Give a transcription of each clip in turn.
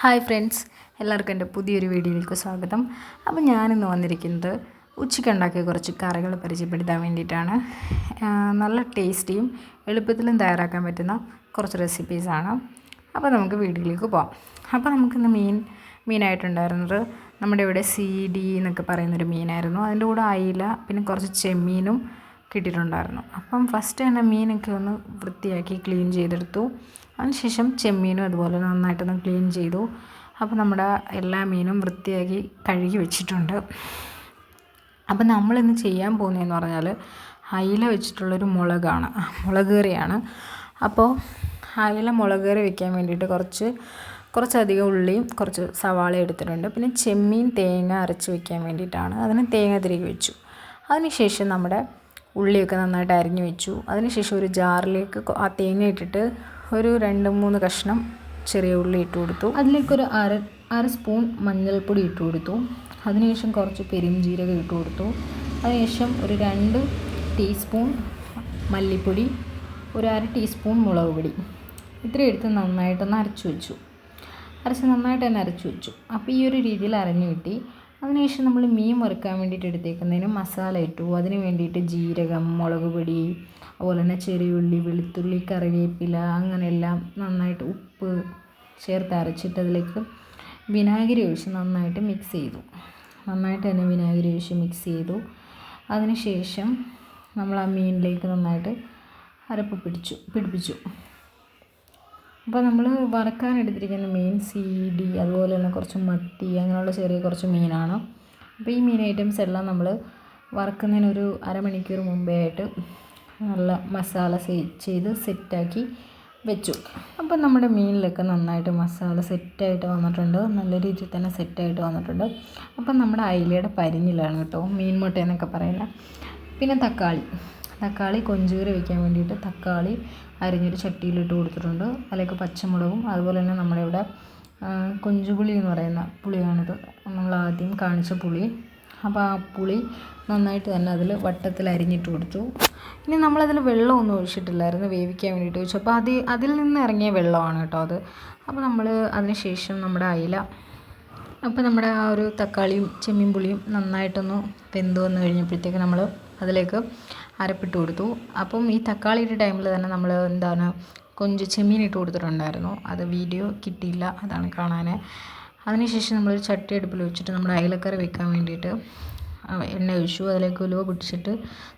Hi friends എല്ലാവർക്കും എന്റെ പുതിയൊരു വീഡിയോയിലേക്ക് സ്വാഗതം. അപ്പോൾ ഞാനിന്ന് വന്നിരിക്കുന്നത് ഉച്ചയ്ക്ക് ഉണ്ടാക്കിയ കുറച്ച് കറികൾ പരിചയപ്പെടുത്താൻ വേണ്ടിയിട്ടാണ്. നല്ല ടേസ്റ്റിയും എളുപ്പത്തിലും തയ്യാറാക്കാൻ പറ്റുന്ന കുറച്ച് റെസിപ്പീസാണ് അപ്പോൾ നമുക്ക് വീഡിയോയിലേക്ക് പോകാം അപ്പോൾ നമുക്കിന്ന് മീൻ മീനായിട്ടുണ്ടായിരുന്നത് നമ്മുടെ ഇവിടെ സി ഡി എന്നൊക്കെ പറയുന്നൊരു മീനായിരുന്നു. അതിന്റെ കൂടെ അയില പിന്നെ കുറച്ച് ചെമ്മീനും കിട്ടിയിട്ടുണ്ടായിരുന്നു. അപ്പം ഫസ്റ്റ് തന്നെ മീനൊക്കെ ഒന്ന് വൃത്തിയാക്കി ക്ലീൻ ചെയ്തെടുത്തു. അതിനുശേഷം ചെമ്മീനും അതുപോലെ നന്നായിട്ടൊന്ന് ക്ലീൻ ചെയ്തു. അപ്പോൾ നമ്മുടെ എല്ലാ മീനും വൃത്തിയാക്കി കഴുകി വെച്ചിട്ടുണ്ട്. അപ്പം നമ്മളിന്ന് ചെയ്യാൻ പോകുന്നതെന്ന് പറഞ്ഞാൽ അയില വെച്ചിട്ടുള്ളൊരു മുളകാണ്. മുളക് കറിയാണ് അപ്പോൾ അയില മുളക് കറി വെക്കാൻ വേണ്ടിയിട്ട് കുറച്ച് കുറച്ചധികം ഉള്ളിയും കുറച്ച് സവാള എടുത്തിട്ടുണ്ട്. പിന്നെ ചെമ്മീൻ തേങ്ങ അരച്ച് വെക്കാൻ വേണ്ടിയിട്ടാണ്. അതിന് തേങ്ങ തിരികെ വെച്ചു. അതിനുശേഷം നമ്മുടെ ഉള്ളിയൊക്കെ നന്നായിട്ട് അരിഞ്ഞു വെച്ചു. അതിനുശേഷം ഒരു ജാറിലേക്ക് ആ തേങ്ങ ഇട്ടിട്ട് ഒരു രണ്ട് മൂന്ന് കഷ്ണം ചെറിയ ഉള്ളി ഇട്ട് കൊടുത്തു. അതിലേക്കൊരു അര അര സ്പൂൺ മഞ്ഞൾപ്പൊടി ഇട്ട് കൊടുത്തു. അതിനുശേഷം കുറച്ച് പെരുംജീരകം ഇട്ട് കൊടുത്തു. അതിനുശേഷം ഒരു രണ്ട് ടീസ്പൂൺ മല്ലിപ്പൊടി ഒരു അര ടീസ്പൂൺ മുളക് പൊടി. ഇത്രയും എടുത്ത് നന്നായിട്ടൊന്ന് അരച്ചു വെച്ചു. അരച്ച് നന്നായിട്ട് തന്നെ അരച്ചു വെച്ചു. അപ്പോൾ ഈ ഒരു രീതിയിൽ അരഞ്ഞു കിട്ടി. അതിനുശേഷം നമ്മൾ മീൻ വറുക്കാൻ വേണ്ടിയിട്ട് എടുത്തേക്കുന്നതിന് മസാല ഇട്ടു. അതിന് വേണ്ടിയിട്ട് ജീരകം മുളക് പൊടി അതുപോലെ തന്നെ ചെറിയുള്ളി വെളുത്തുള്ളി കറിവേപ്പില അങ്ങനെയെല്ലാം നന്നായിട്ട് ഉപ്പ് ചേർത്ത് അരച്ചിട്ട് അതിലേക്ക് വിനാഗിരി ഒഴിച്ച് നന്നായിട്ട് മിക്സ് ചെയ്തു. നന്നായിട്ട് തന്നെ വിനാഗിരി ഒഴിച്ച് മിക്സ് ചെയ്തു. അതിനുശേഷം നമ്മൾ ആ മീനിലേക്ക് നന്നായിട്ട് അരപ്പ് പിടിച്ചു പിടിപ്പിച്ചു. അപ്പോൾ നമ്മൾ വറക്കാൻ എടുത്തിരിക്കുന്ന മീൻ സി ഡി അതുപോലെ തന്നെ കുറച്ച് മത്തി അങ്ങനെയുള്ള ചെറിയ കുറച്ച് മീനാണ്. അപ്പോൾ ഈ മീൻ ഐറ്റംസ് എല്ലാം നമ്മൾ വറക്കുന്നതിനൊരു അരമണിക്കൂർ മുമ്പേ ആയിട്ട് നല്ല മസാല ചെയ്ത് സെറ്റാക്കി വെച്ചു. അപ്പോൾ നമ്മുടെ മീനിലൊക്കെ നന്നായിട്ട് മസാല സെറ്റായിട്ട് വന്നിട്ടുണ്ട്. നല്ല രീതിയിൽ തന്നെ സെറ്റായിട്ട് വന്നിട്ടുണ്ട്. അപ്പം നമ്മുടെ അയിലയുടെ പരിഞ്ഞിലാണ് കേട്ടോ മീൻ മുട്ട എന്നൊക്കെ പറയുന്നത്. പിന്നെ തക്കാളി. തക്കാളി കൊഞ്ചുകറി വയ്ക്കാൻ വേണ്ടിയിട്ട് തക്കാളി അരിഞ്ഞൊരു ചട്ടിയിലിട്ട് കൊടുത്തിട്ടുണ്ട്. അതിലേക്ക് പച്ചമുളകും അതുപോലെ തന്നെ നമ്മുടെ ഇവിടെ കൊഞ്ചുപുളി എന്ന് പറയുന്ന പുളിയാണിത്. നമ്മൾ ആദ്യം കാണിച്ച പുളി. അപ്പോൾ ആ പുളി നന്നായിട്ട് തന്നെ അതിൽ വട്ടത്തിൽ അരിഞ്ഞിട്ട് കൊടുത്തു. ഇനി നമ്മളതിൽ വെള്ളമൊന്നും ഒഴിച്ചിട്ടില്ലായിരുന്നു വേവിക്കാൻ വേണ്ടിയിട്ട് ചോദിച്ചു അപ്പോൾ അത് അതിൽ നിന്ന് ഇറങ്ങിയ വെള്ളമാണ് കേട്ടോ അത്. അപ്പോൾ നമ്മൾ അതിന് ശേഷം നമ്മുടെ അയില അപ്പോൾ നമ്മുടെ ആ ഒരു തക്കാളിയും ചെമ്മീൻ പുളിയും നന്നായിട്ടൊന്ന് വെന്ത് വന്നു കഴിഞ്ഞപ്പോഴത്തേക്ക് നമ്മൾ അതിലേക്ക് അരപ്പിട്ട് കൊടുത്തു. അപ്പം ഈ തക്കാളിയുടെ ടൈമിൽ തന്നെ നമ്മൾ എന്താണ് കൊഞ്ച് ചെമ്മീൻ ഇട്ട് കൊടുത്തിട്ടുണ്ടായിരുന്നു. അത് വീഡിയോ കിട്ടിയില്ല അതാണ് കാണാൻ അതിനുശേഷം നമ്മളൊരു ചട്ടി അടുപ്പിൽ വെച്ചിട്ട് നമ്മുടെ അയലക്കറി വെക്കാൻ വേണ്ടിയിട്ട് എണ്ണ ഒഴിച്ചു. അതിലേക്ക് ഉലുവ പിടിച്ചിട്ട്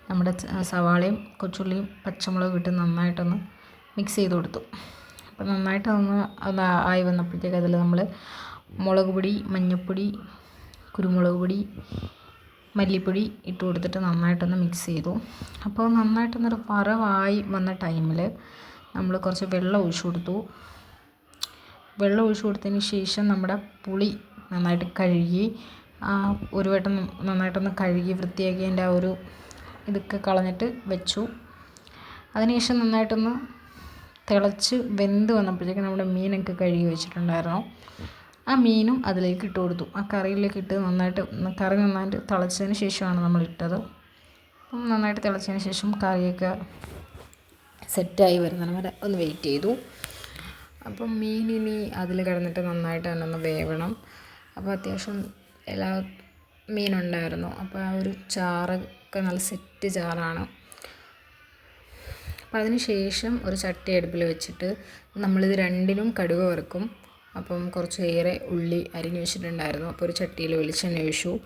നമ്മുടെ സവാളയും കൊച്ചുള്ളിയും പച്ചമുളകും ഇട്ട് നന്നായിട്ടൊന്ന് മിക്സ് ചെയ്ത് കൊടുത്തു. അപ്പോൾ നന്നായിട്ട് ഒന്ന് അത് ആയി വന്നപ്പോഴത്തേക്ക് അതിൽ നമ്മൾ മുളക് പൊടി മഞ്ഞൾപ്പൊടി കുരുമുളക് പൊടി മല്ലിപ്പൊടി ഇട്ട് കൊടുത്തിട്ട് നന്നായിട്ടൊന്ന് മിക്സ് ചെയ്തു. അപ്പോൾ നന്നായിട്ടൊന്നൊരു വറവായി വന്ന ടൈമിൽ നമ്മൾ കുറച്ച് വെള്ളം ഒഴിച്ചു കൊടുത്തു. വെള്ളം ഒഴിച്ചു കൊടുത്തതിന് ശേഷം നമ്മുടെ പുളി നന്നായിട്ട് കഴുകി ഒരു വട്ടം നന്നായിട്ടൊന്ന് കഴുകി വൃത്തിയാക്കി അതിന്റെ ആ ഒരു ഇതൊക്കെ കളഞ്ഞിട്ട് വെച്ചു. അതിനുശേഷം നന്നായിട്ടൊന്ന് തിളച്ച് വെന്ത് വന്നപ്പോഴത്തേക്കും നമ്മുടെ മീനൊക്കെ കഴുകി വെച്ചിട്ടുണ്ടായിരുന്നു. ആ മീനും അതിലേക്ക് ഇട്ട് കൊടുത്തു. ആ കറിയിലേക്ക് ഇട്ട് നന്നായിട്ട് കറി നന്നായിട്ട് തിളച്ചതിന് ശേഷമാണ് നമ്മൾ ഇട്ടത്. അപ്പം നന്നായിട്ട് തിളച്ചതിന് ശേഷം കറിയൊക്കെ സെറ്റായി വരുന്നതിന് വരെ ഒന്ന് വെയിറ്റ് ചെയ്തു. അപ്പം മീനിനി അതിൽ കിടന്നിട്ട് നന്നായിട്ട് തന്നെ ഒന്ന് വേവണം. അപ്പോൾ അത്യാവശ്യം എല്ലാ മീനുണ്ടായിരുന്നു. അപ്പോൾ ആ ഒരു ചാറൊക്കെ നല്ല സെറ്റ് ചാറാണ്. അപ്പം അതിന് ശേഷം ഒരു ചട്ടി അടുപ്പിൽ വെച്ചിട്ട് നമ്മളിത് രണ്ടിനും കടുക് വറുക്കും. അപ്പം കുറച്ചേറെ ഉള്ളി അരിഞ്ഞു വെച്ചിട്ടുണ്ടായിരുന്നു. അപ്പോൾ ഒരു ചട്ടിയിൽ വെളിച്ചെണ്ണ ഒഴിച്ചു.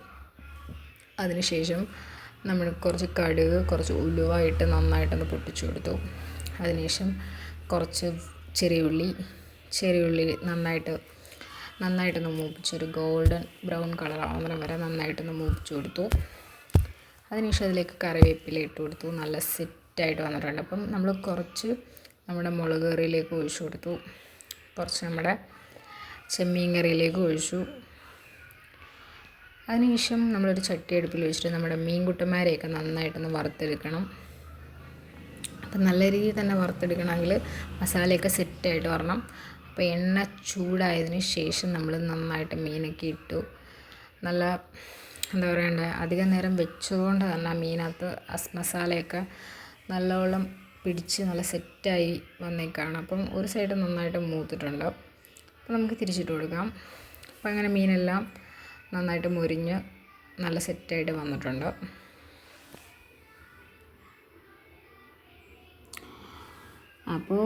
അതിനുശേഷം നമ്മൾ കുറച്ച് കടുക് കുറച്ച് ഉലുവായിട്ട് നന്നായിട്ടൊന്ന് പൊട്ടിച്ചു കൊടുത്തു. അതിനുശേഷം കുറച്ച് ചെറിയ ഉള്ളി ചെറിയ ഉള്ളി നന്നായിട്ട് നന്നായിട്ടൊന്ന് മൂപ്പിച്ചൊരു ഗോൾഡൻ ബ്രൗൺ കളർ ആവുന്നതിന് വരെ നന്നായിട്ടൊന്ന് മൂപ്പിച്ചു കൊടുത്തു. അതിനുശേഷം അതിലേക്ക് കറിവേപ്പില ഇട്ട് കൊടുത്തു. നല്ല സെറ്റായിട്ട് വന്നിട്ടുണ്ട്. അപ്പം നമ്മൾ കുറച്ച് നമ്മുടെ മുളക് കറിയിലേക്ക് ഒഴിച്ചു കൊടുത്തു. കുറച്ച് നമ്മുടെ ചെമ്മീൻ കറിയിലേക്ക് ഒഴിച്ചു. അതിനുശേഷം നമ്മളൊരു ചട്ടി അടുപ്പിൽ വെച്ചിട്ട് നമ്മുടെ മീൻകുട്ടന്മാരെയൊക്കെ നന്നായിട്ടൊന്ന് വറുത്തെടുക്കണം. അപ്പം നല്ല രീതിയിൽ തന്നെ വറുത്തെടുക്കണമെങ്കിൽ മസാലയൊക്കെ സെറ്റായിട്ട് വരണം. അപ്പോൾ എണ്ണ ചൂടായതിന് ശേഷം നമ്മൾ നന്നായിട്ട് മീനൊക്കെ ഇട്ടു. നല്ല എന്താ പറയണ്ടേ അധികം നേരം വെച്ചതുകൊണ്ട് തന്നെ ആ മീനകത്ത് മസാലയൊക്കെ നല്ലോണം പിടിച്ച് നല്ല സെറ്റായി വന്നേക്കാണ്. അപ്പം ഒരു സൈഡ് നന്നായിട്ട് മൂത്തിട്ടുണ്ട്. അപ്പോൾ നമുക്ക് തിരിച്ചിട്ട് കൊടുക്കാം. അപ്പോൾ അങ്ങനെ മീനെല്ലാം നന്നായിട്ട് മുരിഞ്ഞ് നല്ല സെറ്റായിട്ട് വന്നിട്ടുണ്ട്. അപ്പോൾ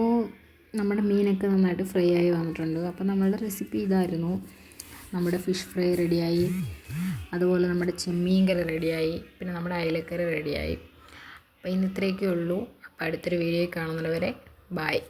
നമ്മുടെ മീനൊക്കെ നന്നായിട്ട് ഫ്രൈ ആയി വന്നിട്ടുണ്ട്. അപ്പോൾ നമ്മളുടെ റെസിപ്പി ഇതായിരുന്നു. നമ്മുടെ ഫിഷ് ഫ്രൈ റെഡിയായി. അതുപോലെ നമ്മുടെ ചെമ്മീൻ കറി റെഡിയായി. പിന്നെ നമ്മുടെ അയലക്കറി റെഡിയായി. അപ്പോൾ ഇന്ന് ഇത്രയൊക്കെ ഉള്ളൂ. അപ്പോൾ അടുത്തൊരു വീഡിയോ കാണുന്നവരെ ബായ്